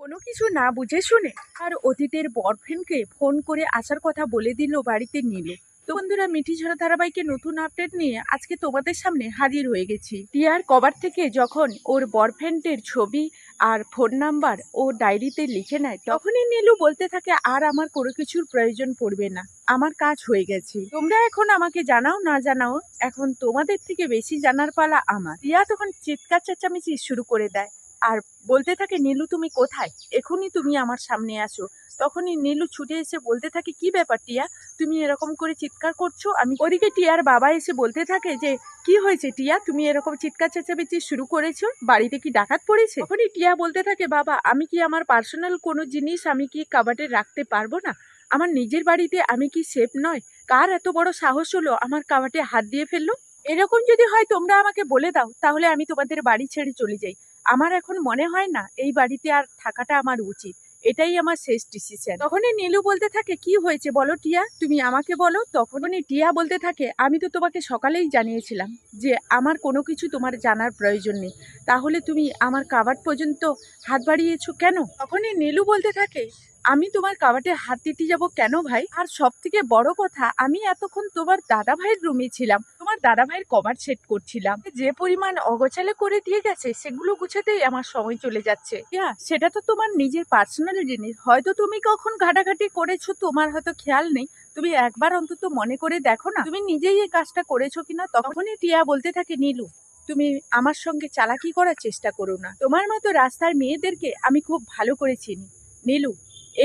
কোনো কিছু না বুঝে শুনে আর অতীতের বরফ্রেন্ডকে ফোন করে আসার কথা বলে দিল বাড়িতে নিল। তো বন্ধুরা, মিঠি ঝরা ধারাবাহিকের নতুন আপডেট নিয়ে আজকে তোমাদের সামনে হাজির হয়ে গেছি। টিয়ার কভার থেকে যখন ওর বরফ্রেন্ডের ছবি আর ফোন নাম্বার ও ডায়েরিতে লিখে নেয়, তখনই নীলু বলতে থাকে, আর আমার কোনো কিছুর প্রয়োজন পড়বে না, আমার কাজ হয়ে গেছে। তোমরা এখন আমাকে জানাও, না জানাও, এখন তোমাদের থেকে বেশি জানার পালা আমার। টিয়া তখন চিৎকার চেঁচামেচি শুরু করে দেয়। আর বলতে থাকে, নীলু, তুমি কোথায়? এখনই তুমি আমার সামনে আসো তখনই নীলু ছুটে এসে বলতে থাকে, কি ব্যাপার টিয়া? তুমি এরকম করে চিৎকার করছ? আমি ওদিকে টিয়ার বাবা এসে বলতে থাকে যে, কি হয়েছে টিয়া? তুমি এরকম চিৎকার চেঁচামেচি শুরু করেছ? বাড়িতে কি ডাকাত পড়েছে? তখনই টিয়া বলতে থাকে, বাবা, আমি কি আমার পার্সোনাল কোনো জিনিস আমি কি কাবাটে রাখতে পারব না? আমার নিজের বাড়িতে আমি কি সেফ নয়? কার এত বড় সাহস হলো আমার কাবাটে হাত দিয়ে ফেলল? এরকম যদি হয় তোমরা আমাকে বলে দাও, তাহলে আমি তোমাদের বাড়ি ছেড়ে চলে যাই। আমার এখন মনে হয় না এই বাড়িতে আর থাকাটা আমার উচিত। এটাই আমার শেষ ডিসিশন তখনই নীলু বলতে থাকে, কি হয়েছে বলো টিয়া? তুমি আমাকে বলো। তখনই টিয়া বলতে থাকে, আমি তো তোমাকে সকালেই জানিয়েছিলাম যে আমার কোনো কিছু তোমার জানার প্রয়োজন নেই। তাহলে তুমি আমার কাবাট পর্যন্ত হাত বাড়িয়েছো কেন? তখনই নীলু বলতে থাকে, আমি তোমার কাবাটে হাত দিতে যাব কেন ভাই? আর সব থেকে বড় কথা, আমি এতক্ষণ তোমার দাদা ভাইয়ের রুমে ছিলাম। তোমার দাদা ভাইয়ের কভার সেট করছিলাম। যে পরিমাণ অগোছালে করে দিয়ে গেছে, সেগুলো গুছাতেই আমার সময় চলে যাচ্ছে। ইয়া, সেটা তো তোমার নিজের পার্সোনাল জিনিস। হয়তো তুমি কখন ঘাটাঘাটি করেছ, তোমার হয়তো খেয়াল নেই। তুমি একবার অন্তত মনে করে দেখো না, তুমি নিজেই এই কাজটা করেছ কিনা, তখনই টিয়া বলতে থাকে, নীলু, তুমি আমার সঙ্গে চালাকি করার চেষ্টা করো না। তোমার মতো রাস্তার মেয়েদেরকে আমি খুব ভালো করে চিনি। নীলু,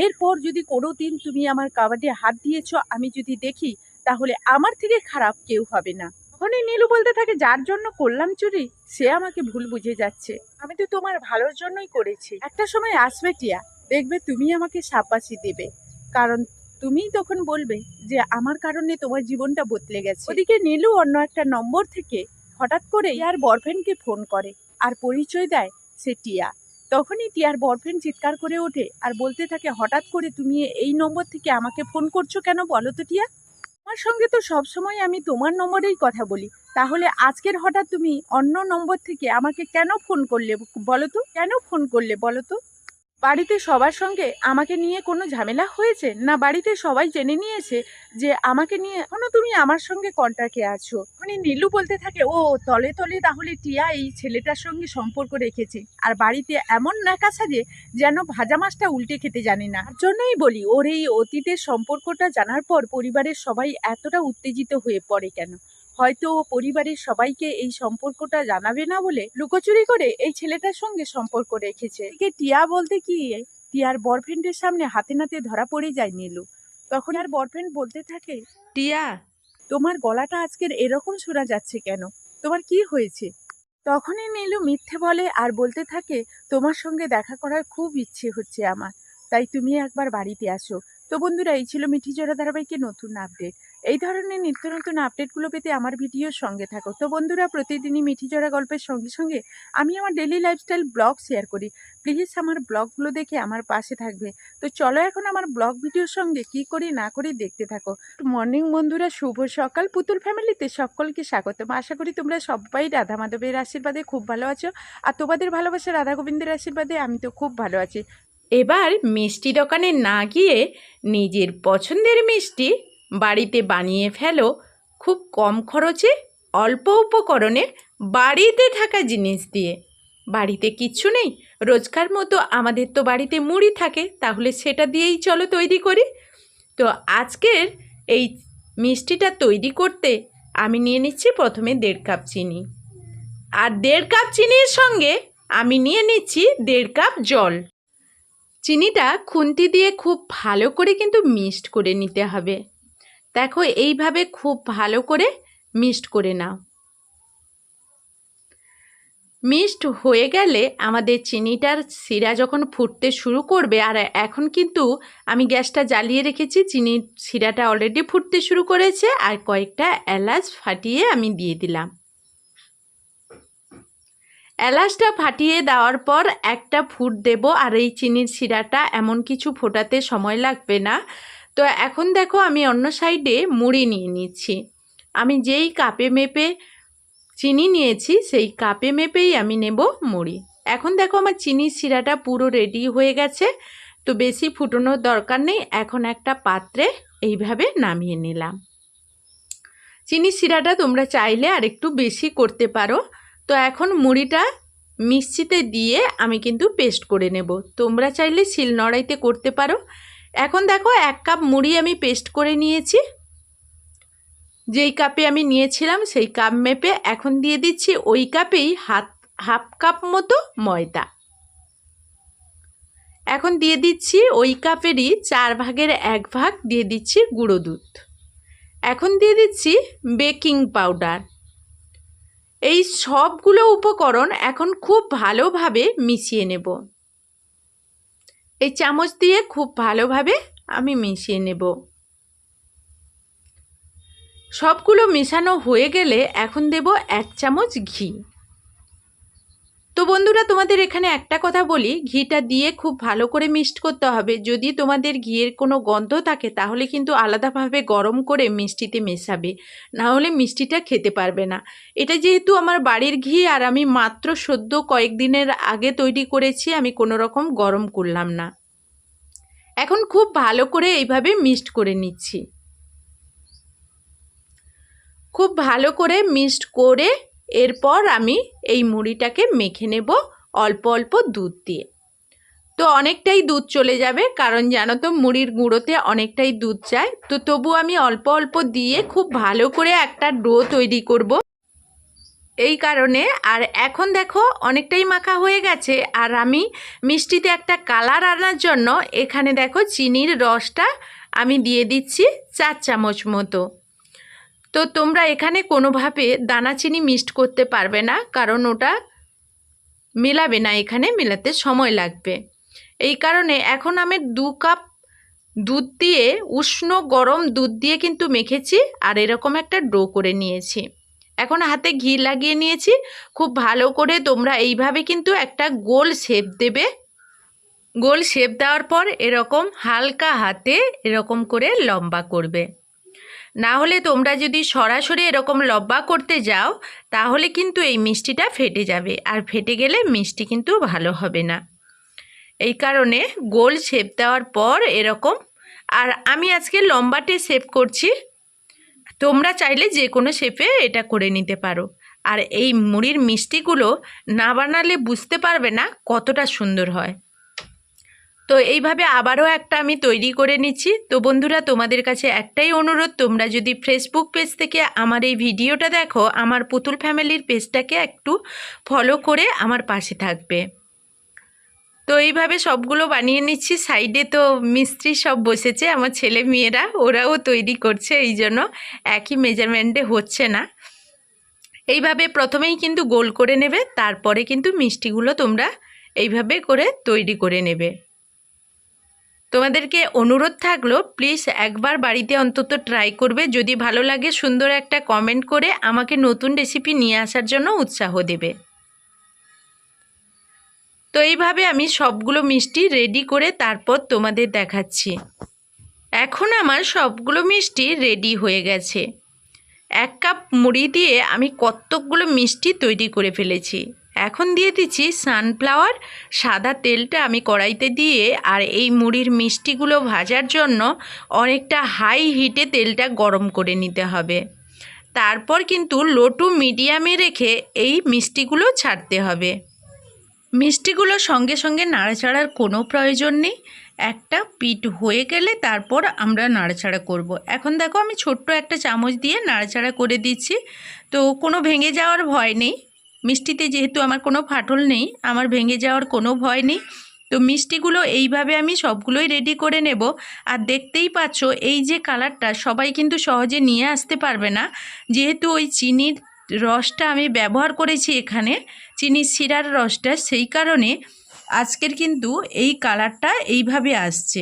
এরপর যদি কোনো দিন তুমি আমার কাবাডে হাত দিয়েছ, আমি যদি দেখি তাহলে আমার থেকে খারাপ কেউ হবে না। তখনই নীলু বলতে থাকে, যার জন্য করলাম চুরি, সে আমাকে ভুল বুঝে যাচ্ছে। আমি তো তোমার ভালোর জন্যই করেছি। একটা সময় আসবে টিয়া, দেখবে তুমি আমাকে সাব্বাসি দেবে। কারণ তুমি তখন বলবে যে, আমার কারণে তোমার জীবনটা বদলে গেছে। ওদিকে নীলু অন্য একটা নম্বর থেকে হঠাৎ করে ইয়ার বয়ফ্রেন্ডকে ফোন করে আর পরিচয় দেয় সে টিয়া। তখনই টিয়ার বয়ফ্রেন্ড চিৎকার করে ওঠে আর বলতে থাকে, হঠাৎ করে তুমি এই নম্বর থেকে আমাকে ফোন করছ কেন বলো তো টিয়া? আমার সঙ্গে তো সবসময় আমি তোমার নম্বরেই কথা বলি। তাহলে আজকের হঠাৎ তুমি অন্য নম্বর থেকে আমাকে কেন ফোন করলে বলো তো কেন ফোন করলে বলো তো বাড়িতে সবার সঙ্গে আমাকে নিয়ে কোনো ঝামেলা হয়েছে? না বাড়িতে সবাই জেনে নিয়েছে যে আমাকে নিয়ে এখনও তুমি আমার সঙ্গে কন্ট্যাক্টে আছো? মানে নীলু বলতে থাকে, ও, তলে তলে তাহলে টিয়া এই ছেলেটার সঙ্গে সম্পর্ক রেখেছে। আর বাড়িতে এমন নাকা সাজে যেন ভাজা মাছটা উল্টে খেতে জানে না। জন্যই বলি, ওর এই অতীতের সম্পর্কটা জানার পর পরিবারের সবাই এতটা উত্তেজিত হয়ে পড়ে কেন? হয়তো পরিবারের সবাইকে এই সম্পর্কটা জানাবে না বলে লুকোচুরি করে এই ছেলেটার সঙ্গে সম্পর্ক রেখেছে। এদিকে টিয়া বলতে কি, টিয়ার বয়ফ্রেন্ডের সামনে হাতে নাতে ধরা পড়ে যায় নীলু। তখন আর বয়ফ্রেন্ড বলতে থাকে, টিয়া, তোমার গলাটা আজকের এরকম শোনা যাচ্ছে কেন? তোমার কি হয়েছে? তখনই নীলু মিথ্যে বলে আর বলতে থাকে, তোমার সঙ্গে দেখা করার খুব ইচ্ছে হচ্ছে আমার। তাই তুমি একবার বাড়িতে আসো। তো বন্ধুরা, এই ছিল মিঠি জোড়া ধারাবাহিকের নতুন আপডেট এই ধরনের নিত্য নতুন আপডেটগুলো পেতে আমার ভিডিওর সঙ্গে থাকো। তো বন্ধুরা, প্রতিদিনই মিঠি জোড়া গল্পের সঙ্গে সঙ্গে আমি আমার ডেলি লাইফস্টাইল ব্লগ শেয়ার করি। প্লিজ আমার ব্লগগুলো দেখে আমার পাশে থাকবে। তো চলো এখন আমার ব্লগ ভিডিওর সঙ্গে কি করি, না করি দেখতে থাকো। মর্নিং বন্ধুরা, শুভ সকাল। পুতুল ফ্যামিলিতে সকলকে স্বাগতম। আশা করি তোমরা সবাই রাধা মাধবের আশীর্বাদে খুব ভালো আছো। আর তোমাদের ভালোবাসা রাধা গোবিন্দের আশীর্বাদে আমি তো খুব ভালো আছি। এবার মিষ্টি দোকানে না গিয়ে নিজের পছন্দের মিষ্টি বাড়িতে বানিয়ে ফেলো, খুব কম খরচে অল্প উপকরণে বাড়িতে থাকা জিনিস দিয়ে। বাড়িতে কিচ্ছু নেই, রোজকার মতো আমাদের তো বাড়িতে মুড়ি থাকে, তাহলে সেটা দিয়েই চলো তৈরি করি। তো আজকের এই মিষ্টিটা তৈরি করতে আমি নিয়ে নিচ্ছি প্রথমে দেড় কাপ চিনি। আর দেড় কাপ চিনির সঙ্গে আমি নিয়ে নিচ্ছি দেড় কাপ জল। চিনিটা খুন্তি দিয়ে খুব ভালো করে কিন্তু মিক্সড করে নিতে হবে। দেখো এইভাবে খুব ভালো করে মিক্সড করে নাও। মিক্সড হয়ে গেলে আমাদের চিনিটার শিরা যখন ফুটতে শুরু করবে, আর এখন কিন্তু আমি গ্যাসটা জ্বালিয়ে রেখেছি চিনির শিরাটা অলরেডি ফুটতে শুরু করেছে, আর কয়েকটা এলাচ ফাটিয়ে আমি দিয়ে দিলাম। এলাচটা ফাটিয়ে দেওয়ার পর একটা ফুট দেব, আর এই চিনির শিরাটা এমন কিছু ফোটাতে সময় লাগবে না। তো এখন দেখো আমি অন্য সাইডে মুড়ি নিয়ে নিচ্ছি। আমি যেই কাপে মেপে চিনি নিয়েছি, সেই কাপে মেপেই আমি নেব মুড়ি। এখন দেখো আমার চিনির শিরাটা পুরো রেডি হয়ে গেছে, তো বেশি ফুটানোর দরকার নেই, এখন একটা পাত্রে এইভাবে নামিয়ে নিলাম। চিনির শিরাটা তোমরা চাইলে আর একটু বেশি করতে পারো। তো এখন মুড়িটা মিক্সিতে দিয়ে আমি কিন্তু পেস্ট করে নেব। তোমরা চাইলে শিলনোড়াইতে করতে পারো। এখন দেখো এক কাপ মুড়ি আমি পেস্ট করে নিয়েছি। যেই কাপে আমি নিয়েছিলাম সেই কাপ মেপে এখন দিয়ে দিচ্ছি ওই কাপেই হাত, হাফ কাপ মতো ময়দা। এখন দিয়ে দিচ্ছি ওই কাপেরই চার ভাগের এক ভাগ দিয়ে দিচ্ছি গুঁড়ো দুধ। এখন দিয়ে দিচ্ছি বেকিং পাউডার। এই সবগুলো উপকরণ এখন খুব ভালোভাবে মিশিয়ে নেব। এই চামচ দিয়ে খুব ভালোভাবে আমি মিশিয়ে নেব। সবগুলো মেশানো হয়ে গেলে এখন দেব এক চামচ ঘি। তো বন্ধুরা, তোমাদের এখানে একটা কথা বলি, ঘিটা দিয়ে খুব ভালো করে মিক্সড করতে হবে। যদি তোমাদের ঘিয়ের কোনো গন্ধ থাকে, তাহলে কিন্তু আলাদাভাবে গরম করে মিষ্টিতে মেশাবে। না হলে মিষ্টিটা খেতে পারবে না। এটা যেহেতু আমার বাড়ির ঘি, আর আমি মাত্র সদ্য কয়েকদিনের আগে তৈরি করেছি, আমি কোনো রকম গরম করলাম না। এখন খুব ভালো করে এইভাবে মিক্সড করে নিচ্ছি। খুব ভালো করে মিক্সড করে এরপর আমি এই মুড়িটাকে মেখে নেব অল্প অল্প দুধ দিয়ে। তো অনেকটাই দুধ চলে যাবে, কারণ জানো তো মুড়ির গুঁড়োতে অনেকটাই দুধ চায় তো তবু আমি অল্প অল্প দিয়ে খুব ভালো করে একটা ডো তৈরি করব। এই কারণে, আর এখন দেখো অনেকটাই মাখা হয়ে গেছে, আর আমি মিষ্টিতে একটা কালার আনার জন্য এখানে দেখো চিনির রসটা আমি দিয়ে দিচ্ছি চার চামচ মতো। তো তোমরা এখানে কোনোভাবে দানা চিনি মিক্সড করতে পারবে না, কারণ ওটা মেলাবে না, এখানে মেলাতে সময় লাগবে। এই কারণে এখন আমি দু কাপ দুধ দিয়ে, উষ্ণ গরম দুধ দিয়ে কিন্তু মেখেছি, আর এরকম একটা ডো করে নিয়েছি। এখন হাতে ঘি লাগিয়ে নিয়েছি, খুব ভালো করে তোমরা এইভাবে কিন্তু একটা গোল শেপ দেবে। গোল শেপ দেওয়ার পর এরকম হালকা হাতে এরকম করে লম্বা করবে। না হলে তোমরা যদি সরাসরি এরকম লব্বা করতে যাও, তাহলে কিন্তু এই মিষ্টিটা ফেটে যাবে। আর ফেটে গেলে মিষ্টি কিন্তু ভালো হবে না। এই কারণে গোল শেপ দেওয়ার পর এরকম, আর আমি আজকে লম্বাটে শেপ করছি। তোমরা চাইলে যে কোনো শেপে এটা করে নিতে পারো। আর এই মুড়ির মিষ্টিগুলো না বানালে বুঝতে পারবে না কতটা সুন্দর হয়। তো এইভাবে আবারও একটা আমি তৈরি করে নিচ্ছি। তো বন্ধুরা, তোমাদের কাছে একটাই অনুরোধ, তোমরা যদি ফেসবুক পেজ থেকে আমার এই ভিডিওটা দেখো, আমার পুতুল ফ্যামিলির পেজটাকে একটু ফলো করে আমার পাশে থাকবে। তো এইভাবে সবগুলো বানিয়ে নিচ্ছি। সাইডে তো মিস্ত্রি সব বসেছে, আমার ছেলে মেয়েরা, ওরাও তৈরি করছে, এই জন্য একই মেজারমেন্টে হচ্ছে না। এইভাবে প্রথমেই কিন্তু গোল করে নেবে, তারপরে কিন্তু মিষ্টিগুলো তোমরা এইভাবে করে তৈরি করে নেবে। তোমাদেরকে অনুরোধ থাকল প্লিজ একবার বাড়িতে অন্তত ট্রাই করবে। যদি ভালো লাগে, সুন্দর একটা কমেন্ট করে আমাকে নতুন রেসিপি নিয়ে আসার জন্য উৎসাহ দেবে। তো এইভাবে আমি সবগুলো মিষ্টি রেডি করে তারপর তোমাদের দেখাচ্ছি। এখন আমার সবগুলো মিষ্টি রেডি হয়ে গেছে। এক কাপ মুড়ি দিয়ে আমি কতকগুলো মিষ্টি তৈরি করে ফেলেছি। এখন দিয়ে দিচ্ছি সানফ্লাওয়ার সাদা তেলটা আমি কড়াইতে দিয়ে আর এই মুড়ির মিষ্টিগুলো ভাজার জন্য অনেকটা হাই হিটে তেলটা গরম করে নিতে হবে। তারপর কিন্তু লো টু মিডিয়ামে রেখে এই মিষ্টিগুলো ছাড়তে হবে। মিষ্টিগুলো সঙ্গে সঙ্গে নাড়াচাড়ার কোনো প্রয়োজন নেই। একটা পিঠ হয়ে গেলে তারপর আমরা নাড়াচাড়া করব। এখন দেখো আমি ছোট্ট একটা চামচ দিয়ে নাড়াচাড়া করে দিচ্ছি। তো কোনো ভেঙে যাওয়ার ভয় নেই। মিষ্টিতে যেহেতু আমার কোনো ফাটল নেই, আমার ভেঙে যাওয়ার কোনো ভয় নেই, তো মিষ্টিগুলো এইভাবে আমি সবগুলোই রেডি করে নেব। আর দেখতেই পাচ্ছ, এই যে কালারটা সবাই কিন্তু সহজে নিয়ে আসতে পারবে না। যেহেতু ওই চিনির রসটা আমি ব্যবহার করেছি এখানে, চিনির শিরার রসটা, সেই কারণে আজকের কিন্তু এই কালারটা এইভাবে আসছে।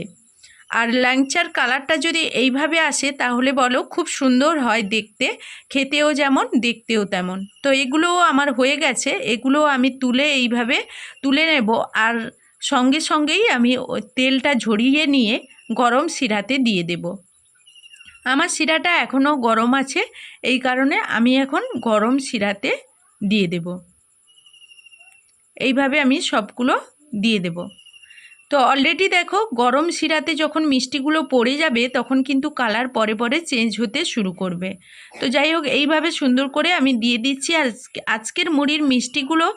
আর ল্যাংচার কালারটা যদি এইভাবে আসে, তাহলে বলো খুব সুন্দর হয় দেখতে। খেতেও যেমন, দেখতেও তেমন। তো এগুলোও আমার হয়ে গেছে। এগুলো আমি তুলে এইভাবে তুলে নেব। আর সঙ্গে সঙ্গেই আমি তেলটা ঝরিয়ে নিয়ে গরম শিরাতে দিয়ে দেব। আমার শিরাটা এখনও গরম আছে। এই কারণে আমি এখন গরম শিরাতে দিয়ে দেব। এইভাবে আমি সবগুলো দিয়ে দেব। তো অলরেডি দেখো গরম শিরাতে যখন মিষ্টিগুলো পড়ে যাবে, তখন কিন্তু কালার পরে পরে চেঞ্জ হতে শুরু করবে। তো যাই হোক, এইভাবে সুন্দর করে আমি দিয়ে দিচ্ছি। আজকের মুড়ির মিষ্টিগুলো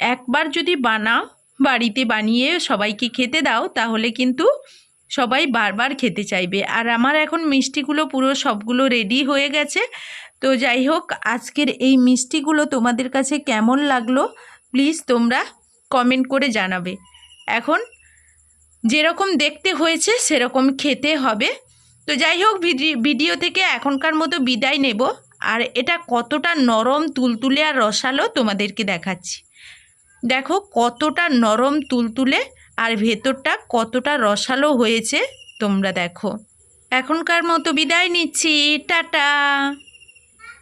একবার যদি বানাও, বাড়িতে বানিয়ে সবাইকে খেতে দাও, তাহলে কিন্তু সবাই বারবার খেতে চাইবে। আর আমার এখন মিষ্টিগুলো পুরো সবগুলো রেডি হয়ে গেছে। তো যাই হোক, আজকের এই মিষ্টিগুলো তোমাদের কাছে কেমন লাগল প্লিজ তোমরা কমেন্ট করে জানাবে। এখন যেরকম দেখতে হয়েছে সেরকম খেতে হবে। তো যাই হোক, ভিডি- ভিডিও থেকে এখনকার মতো বিদায় নেব। আর এটা কতটা নরম, তুলতুলে আর রসালো তোমাদেরকে দেখাচ্ছি। দেখো কতটা নরম, তুলতুলে আর ভেতরটা কতটা রসালো হয়েছে তোমরা দেখো। এখনকার মতো বিদায় নিচ্ছি, টাটা!